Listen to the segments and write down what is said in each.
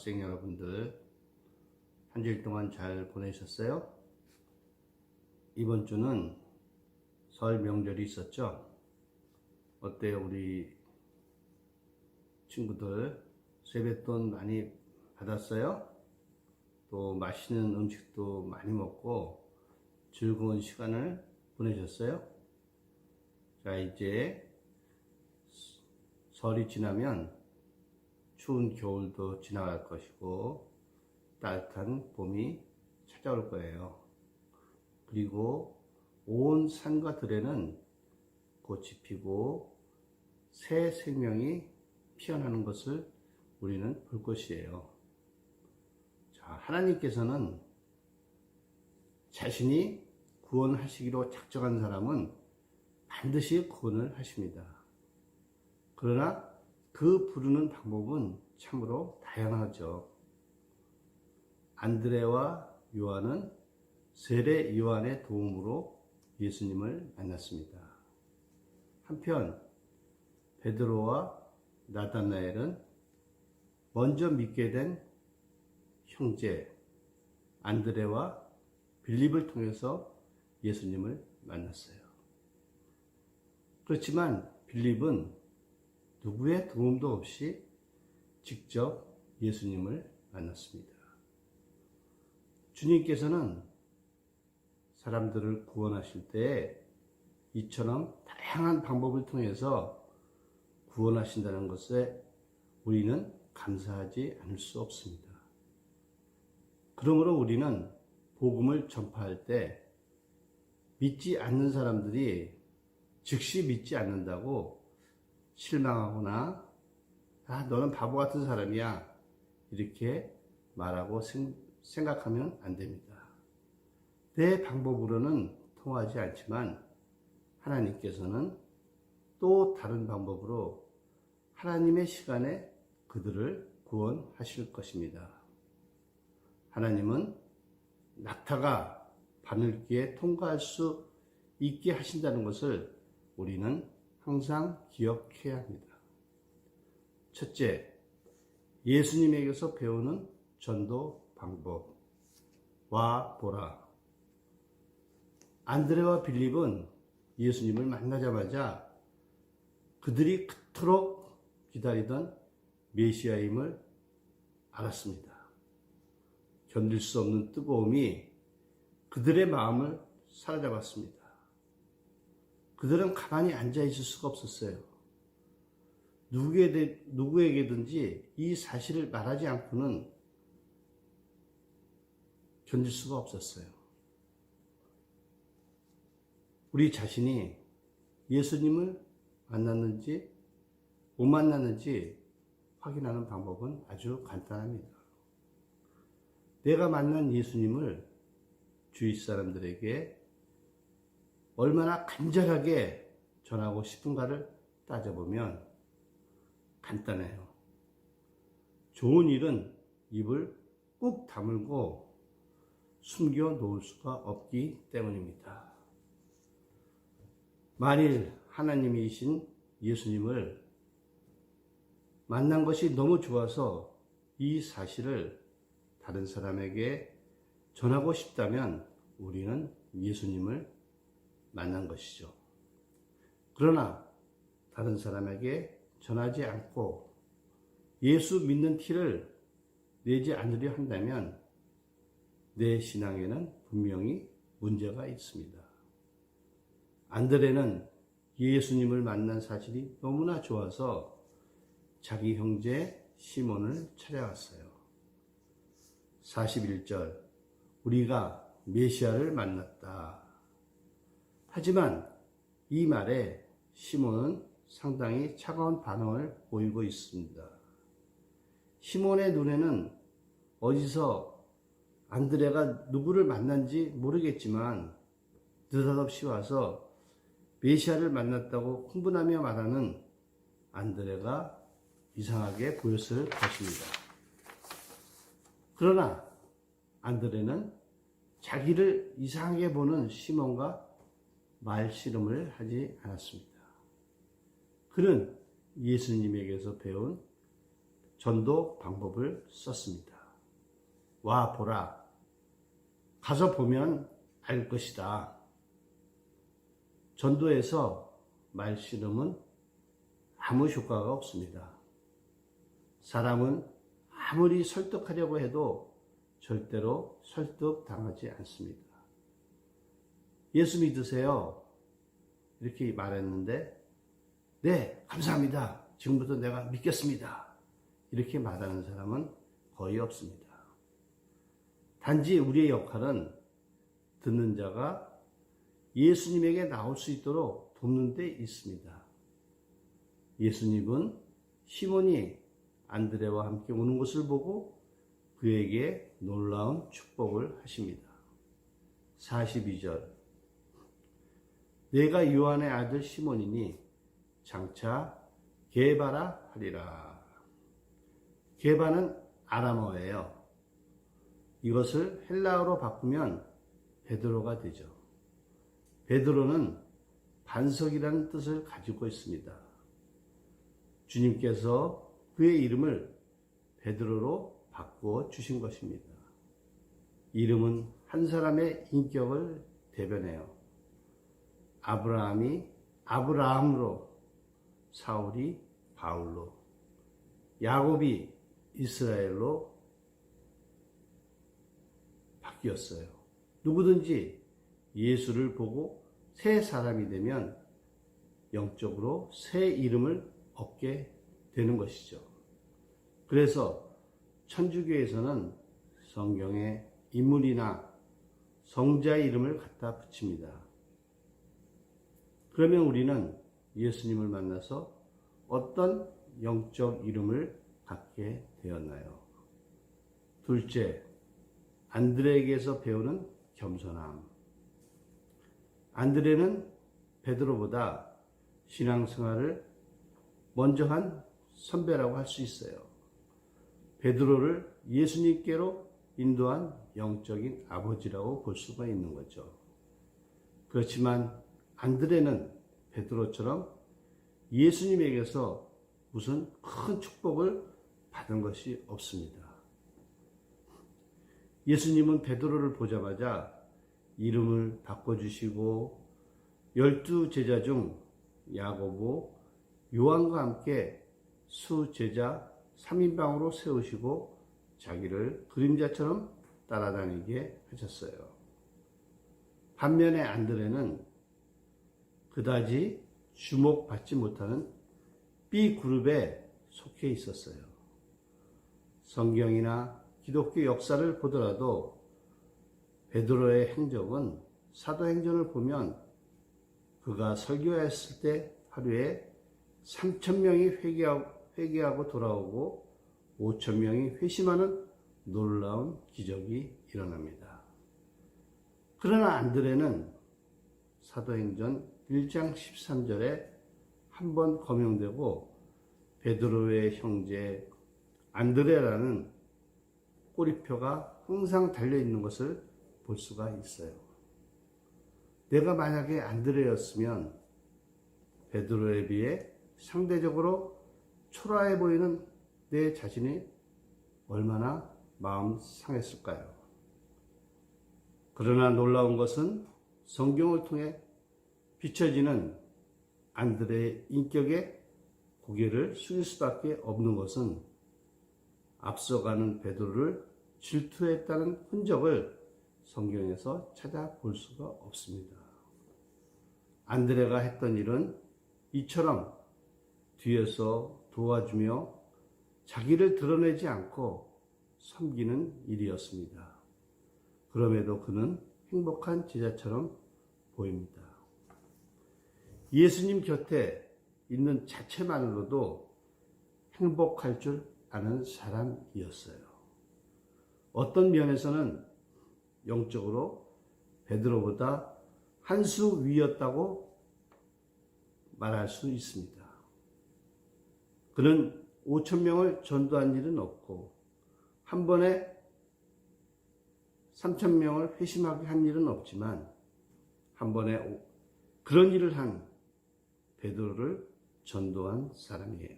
학생 여러분들 한 주일 동안 잘 보내셨어요? 이번 주는 설 명절이 있었죠? 어때요 우리 친구들 세뱃돈 많이 받았어요? 또 맛있는 음식도 많이 먹고 즐거운 시간을 보내셨어요? 자 이제 설이 지나면 추운 겨울도 지나갈 것이고 따뜻한 봄이 찾아올 거예요. 그리고 온 산과 들에는 꽃이 피고 새 생명이 피어나는 것을 우리는 볼 것이에요. 자, 하나님께서는 자신이 구원하시기로 작정한 사람은 반드시 구원을 하십니다. 그러나 그 부르는 방법은 참으로 다양하죠. 안드레와 요한은 세례 요한의 도움으로 예수님을 만났습니다. 한편 베드로와 나다나엘은 먼저 믿게 된 형제 안드레와 빌립을 통해서 예수님을 만났어요. 그렇지만 빌립은 누구의 도움도 없이 직접 예수님을 만났습니다. 주님께서는 사람들을 구원하실 때 이처럼 다양한 방법을 통해서 구원하신다는 것에 우리는 감사하지 않을 수 없습니다. 그러므로 우리는 복음을 전파할 때 믿지 않는 사람들이 즉시 믿지 않는다고 실망하거나 아 너는 바보 같은 사람이야 이렇게 말하고 생각하면 안 됩니다. 내 방법으로는 통하지 않지만 하나님께서는 또 다른 방법으로 하나님의 시간에 그들을 구원하실 것입니다. 하나님은 낙타가 바늘기에 통과할 수 있게 하신다는 것을 우리는 항상 기억해야 합니다. 첫째, 예수님에게서 배우는 전도 방법. 와 보라. 안드레와 빌립은 예수님을 만나자마자 그들이 그토록 기다리던 메시아임을 알았습니다. 견딜 수 없는 뜨거움이 그들의 마음을 사로잡았습니다. 그들은 가만히 앉아 있을 수가 없었어요. 누구에게, 누구에게든지 이 사실을 말하지 않고는 견딜 수가 없었어요. 우리 자신이 예수님을 만났는지 못 만났는지 확인하는 방법은 아주 간단합니다. 내가 만난 예수님을 주위 사람들에게 얼마나 간절하게 전하고 싶은가를 따져보면 간단해요. 좋은 일은 입을 꾹 다물고 숨겨 놓을 수가 없기 때문입니다. 만일 하나님이신 예수님을 만난 것이 너무 좋아서 이 사실을 다른 사람에게 전하고 싶다면 우리는 예수님을 만난 것이죠. 그러나 다른 사람에게 전하지 않고 예수 믿는 티를 내지 않으려 한다면 내 신앙에는 분명히 문제가 있습니다. 안드레는 예수님을 만난 사실이 너무나 좋아서 자기 형제 시몬을 찾아왔어요. 41절 우리가 메시아를 만났다. 하지만 이 말에 시몬은 상당히 차가운 반응을 보이고 있습니다. 시몬의 눈에는 어디서 안드레가 누구를 만난지 모르겠지만 느닷없이 와서 메시아를 만났다고 흥분하며 말하는 안드레가 이상하게 보였을 것입니다. 그러나 안드레는 자기를 이상하게 보는 시몬과 말씨름을 하지 않았습니다. 그는 예수님에게서 배운 전도 방법을 썼습니다. 와, 보라. 가서 보면 알 것이다. 전도에서 말씨름은 아무 효과가 없습니다. 사람은 아무리 설득하려고 해도 절대로 설득당하지 않습니다. 예수 믿으세요. 이렇게 말했는데, 네, 감사합니다. 지금부터 내가 믿겠습니다. 이렇게 말하는 사람은 거의 없습니다. 단지 우리의 역할은 듣는 자가 예수님에게 나올 수 있도록 돕는 데 있습니다. 예수님은 시몬이 안드레와 함께 오는 것을 보고 그에게 놀라운 축복을 하십니다. 42절 내가 요한의 아들 시몬이니 장차 게바라 하리라. 게바는 아람어예요. 이것을 헬라어로 바꾸면 베드로가 되죠. 베드로는 반석이라는 뜻을 가지고 있습니다. 주님께서 그의 이름을 베드로로 바꾸어 주신 것입니다. 이름은 한 사람의 인격을 대변해요. 아브라함이 아브라함으로, 사울이 바울로, 야곱이 이스라엘로 바뀌었어요. 누구든지 예수를 보고 새 사람이 되면 영적으로 새 이름을 얻게 되는 것이죠. 그래서 천주교에서는 성경에 인물이나 성자의 이름을 갖다 붙입니다. 그러면 우리는 예수님을 만나서 어떤 영적 이름을 갖게 되었나요? 둘째, 안드레에게서 배우는 겸손함. 안드레는 베드로보다 신앙생활을 먼저 한 선배라고 할 수 있어요. 베드로를 예수님께로 인도한 영적인 아버지라고 볼 수가 있는 거죠. 그렇지만 안드레는 베드로처럼 예수님에게서 무슨 큰 축복을 받은 것이 없습니다. 예수님은 베드로를 보자마자 이름을 바꿔주시고 열두 제자 중 야고보, 요한과 함께 수 제자 3인방으로 세우시고 자기를 그림자처럼 따라다니게 하셨어요. 반면에 안드레는 그다지 주목받지 못하는 B 그룹에 속해 있었어요. 성경이나 기독교 역사를 보더라도 베드로의 행적은 사도행전을 보면 그가 설교했을 때 하루에 3천 명이 회개하고, 회개하고 돌아오고 5천 명이 회심하는 놀라운 기적이 일어납니다. 그러나 안드레는 사도행전 1장 13절에 한 번 거명되고 베드로의 형제 안드레라는 꼬리표가 항상 달려 있는 것을 볼 수가 있어요. 내가 만약에 안드레였으면 베드로에 비해 상대적으로 초라해 보이는 내 자신이 얼마나 마음 상했을까요? 그러나 놀라운 것은 성경을 통해 비춰지는 안드레의 인격에 고개를 숙일 수밖에 없는 것은 앞서가는 베드로를 질투했다는 흔적을 성경에서 찾아볼 수가 없습니다. 안드레가 했던 일은 이처럼 뒤에서 도와주며 자기를 드러내지 않고 섬기는 일이었습니다. 그럼에도 그는 행복한 제자처럼 보입니다. 예수님 곁에 있는 자체만으로도 행복할 줄 아는 사람이었어요. 어떤 면에서는 영적으로 베드로보다 한 수 위였다고 말할 수 있습니다. 그는 5천 명을 전도한 일은 없고 한 번에 3천 명을 회심하게 한 일은 없지만 한 번에 그런 일을 한 베드로를 전도한 사람이에요.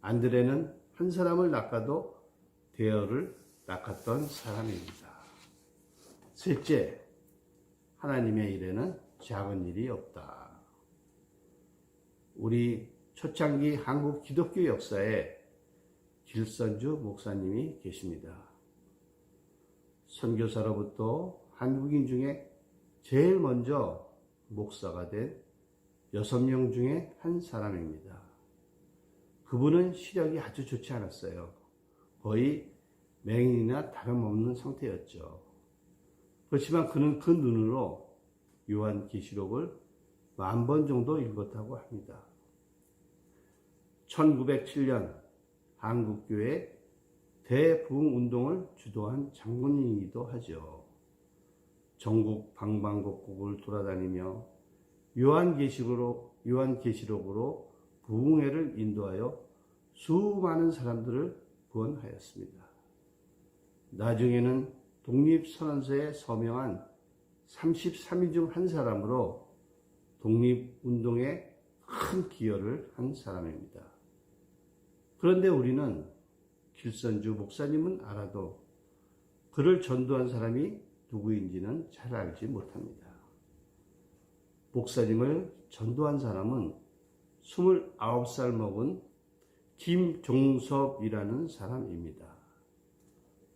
안드레는 한 사람을 낚아도 대여를 낚았던 사람입니다. 셋째, 하나님의 일에는 작은 일이 없다. 우리 초창기 한국 기독교 역사에 길선주 목사님이 계십니다. 선교사로부터 한국인 중에 제일 먼저 목사가 된 여섯 명 중에 한 사람입니다. 그분은 시력이 아주 좋지 않았어요. 거의 맹인이나 다름없는 상태였죠. 그렇지만 그는 그 눈으로 요한 계시록을 만 번 정도 읽었다고 합니다. 1907년 한국교회 대부흥 운동을 주도한 장군이기도 하죠. 전국 방방곡곡을 돌아다니며 요한계시록으로 요한계시록으로 부흥회를 인도하여 수많은 사람들을 구원하였습니다. 나중에는 독립선언서에 서명한 33인 중 한 사람으로 독립운동에 큰 기여를 한 사람입니다. 그런데 우리는 길선주 목사님은 알아도 그를 전도한 사람이 누구인지는 잘 알지 못합니다. 목사님을 전도한 사람은 29살 먹은 김종섭이라는 사람입니다.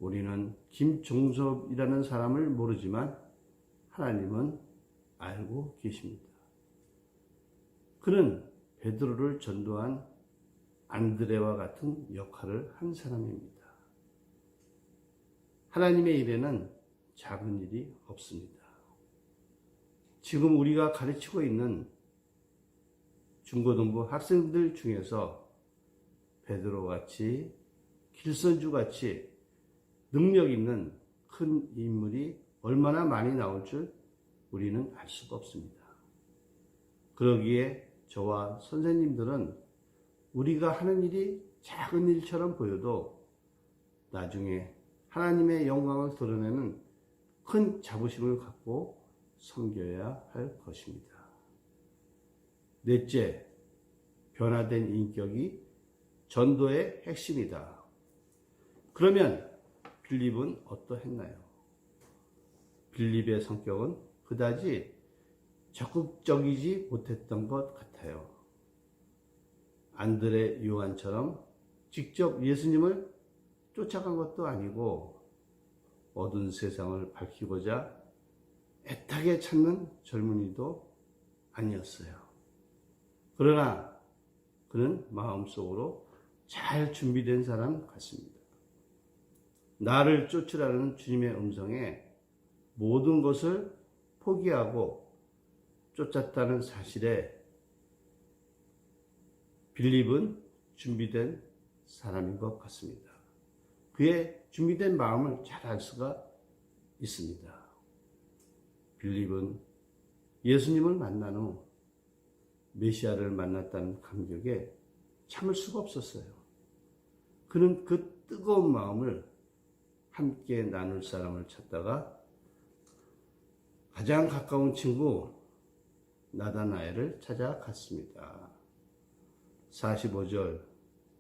우리는 김종섭이라는 사람을 모르지만 하나님은 알고 계십니다. 그는 베드로를 전도한 안드레와 같은 역할을 한 사람입니다. 하나님의 일에는 작은 일이 없습니다. 지금 우리가 가르치고 있는 중고등부 학생들 중에서 베드로 같이 길선주 같이 능력 있는 큰 인물이 얼마나 많이 나올 줄 우리는 알 수가 없습니다. 그러기에 저와 선생님들은 우리가 하는 일이 작은 일처럼 보여도 나중에 하나님의 영광을 드러내는 큰 자부심을 갖고 섬겨야 할 것입니다. 넷째, 변화된 인격이 전도의 핵심이다. 그러면 빌립은 어떠했나요? 빌립의 성격은 그다지 적극적이지 못했던 것 같아요. 안드레 요한처럼 직접 예수님을 쫓아간 것도 아니고 어두운 세상을 밝히고자 애타게 찾는 젊은이도 아니었어요. 그러나 그는 마음속으로 잘 준비된 사람 같습니다. 나를 쫓으라는 주님의 음성에 모든 것을 포기하고 쫓았다는 사실에 빌립은 준비된 사람인 것 같습니다. 그의 준비된 마음을 잘 알 수가 있습니다. 빌립은 예수님을 만난 후 메시아를 만났다는 감격에 참을 수가 없었어요. 그는 그 뜨거운 마음을 함께 나눌 사람을 찾다가 가장 가까운 친구 나다나엘을 찾아갔습니다. 45절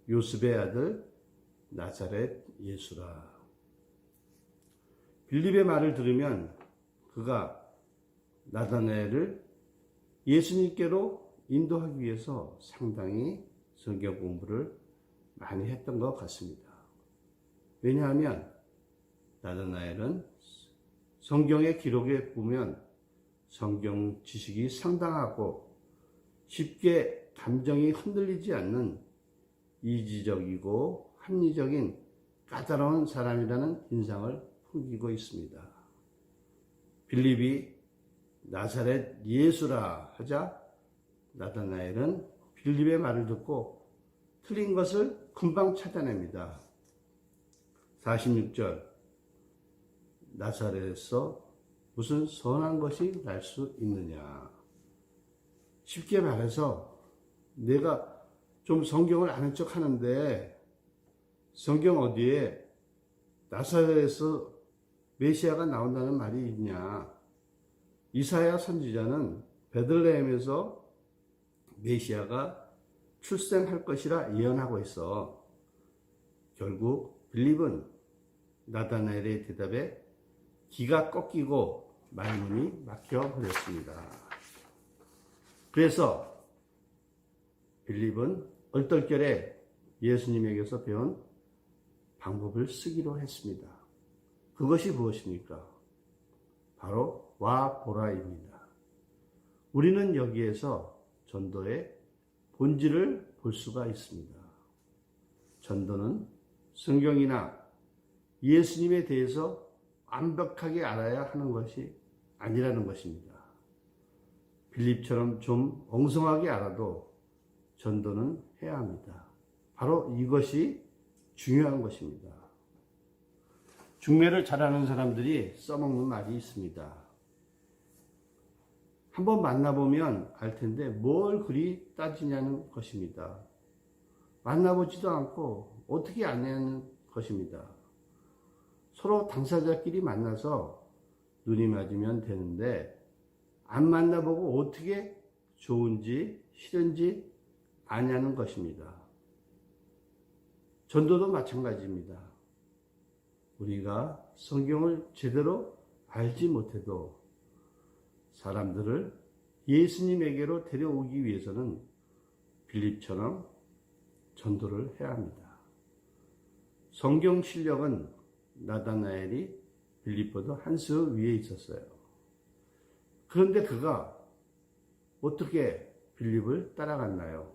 요셉의 아들 나사렛 예수라. 빌립의 말을 들으면 그가 나다나엘을 예수님께로 인도하기 위해서 상당히 성경 공부를 많이 했던 것 같습니다. 왜냐하면 나다나엘은 성경의 기록에 보면 성경 지식이 상당하고 쉽게 감정이 흔들리지 않는 이지적이고 합리적인 까다로운 사람이라는 인상을 풍기고 있습니다. 빌립이 나사렛 예수라 하자 나다나엘은 빌립의 말을 듣고 틀린 것을 금방 찾아냅니다. 46절. 나사렛에서 무슨 선한 것이 날 수 있느냐? 쉽게 말해서 내가 좀 성경을 아는 척 하는데 성경 어디에 나사렛에서 메시아가 나온다는 말이 있냐 이사야 선지자는 베들레헴에서 메시아가 출생할 것이라 예언하고 있어. 결국 빌립은 나다나엘의 대답에 기가 꺾이고 말문이 막혀 버렸습니다. 그래서 빌립은 얼떨결에 예수님에게서 배운 방법을 쓰기로 했습니다. 그것이 무엇입니까? 바로 와 보라입니다. 우리는 여기에서 전도의 본질을 볼 수가 있습니다. 전도는 성경이나 예수님에 대해서 완벽하게 알아야 하는 것이 아니라는 것입니다. 빌립처럼 좀 엉성하게 알아도 전도는 해야 합니다. 바로 이것이 중요한 것입니다. 중매를 잘하는 사람들이 써먹는 말이 있습니다. 한번 만나보면 알 텐데 뭘 그리 따지냐는 것입니다. 만나보지도 않고 어떻게 아냐는 것입니다. 서로 당사자끼리 만나서 눈이 맞으면 되는데 안 만나보고 어떻게 좋은지 싫은지 아냐는 것입니다. 전도도 마찬가지입니다. 우리가 성경을 제대로 알지 못해도 사람들을 예수님에게로 데려오기 위해서는 빌립처럼 전도를 해야 합니다. 성경 실력은 나다나엘이 빌립보다 한 수 위에 있었어요. 그런데 그가 어떻게 빌립을 따라갔나요?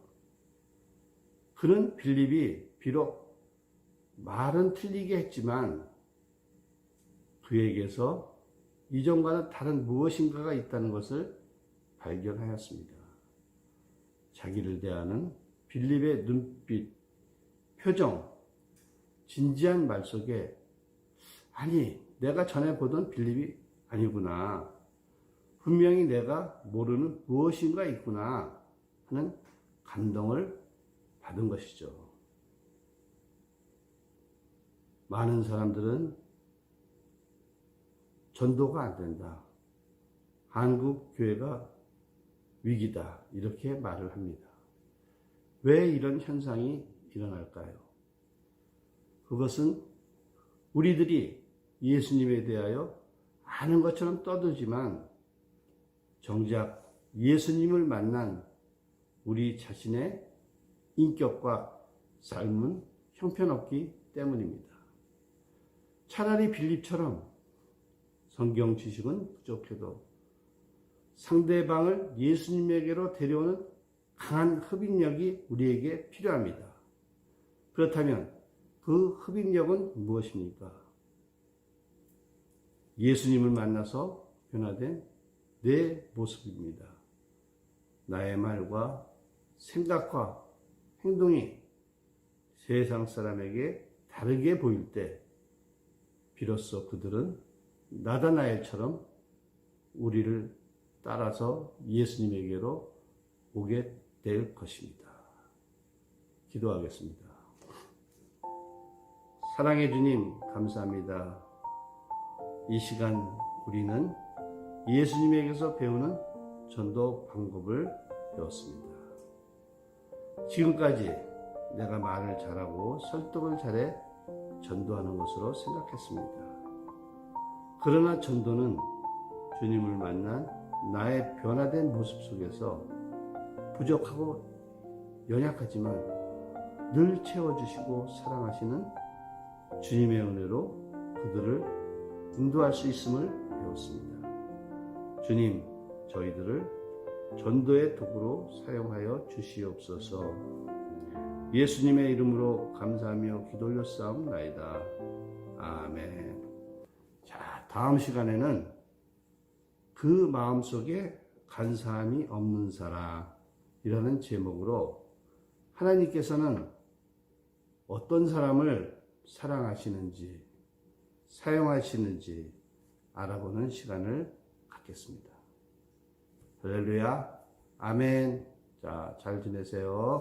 그는 빌립이 비록 말은 틀리게 했지만 그에게서 이전과는 다른 무엇인가가 있다는 것을 발견하였습니다. 자기를 대하는 빌립의 눈빛, 표정, 진지한 말 속에 아니, 내가 전에 보던 빌립이 아니구나. 분명히 내가 모르는 무엇인가 있구나 하는 감동을 받은 것이죠. 많은 사람들은 전도가 안 된다. 한국 교회가 위기다. 이렇게 말을 합니다. 왜 이런 현상이 일어날까요? 그것은 우리들이 예수님에 대하여 아는 것처럼 떠들지만 정작 예수님을 만난 우리 자신의 인격과 삶은 형편없기 때문입니다. 차라리 빌립처럼 성경 지식은 부족해도 상대방을 예수님에게로 데려오는 강한 흡인력이 우리에게 필요합니다. 그렇다면 그 흡인력은 무엇입니까? 예수님을 만나서 변화된 내 모습입니다. 나의 말과 생각과 행동이 세상 사람에게 다르게 보일 때 비로소 그들은 나다나엘처럼 우리를 따라서 예수님에게로 오게 될 것입니다. 기도하겠습니다. 사랑해 주님, 감사합니다. 이 시간 우리는 예수님에게서 배우는 전도 방법을 배웠습니다. 지금까지 내가 말을 잘하고 설득을 잘해 전도하는 것으로 생각했습니다. 그러나 전도는 주님을 만난 나의 변화된 모습 속에서 부족하고 연약하지만 늘 채워주시고 사랑하시는 주님의 은혜로 그들을 인도할 수 있음을 배웠습니다. 주님, 저희들을 전도의 도구로 사용하여 주시옵소서. 예수님의 이름으로 감사하며 기도 올렸사옵나이다. 아멘. 자, 다음 시간에는 그 마음속에 간사함이 없는 사람이라는 제목으로 하나님께서는 어떤 사람을 사랑하시는지 사용하시는지 알아보는 시간을 갖겠습니다. 할렐루야. 아멘. 자, 잘 지내세요.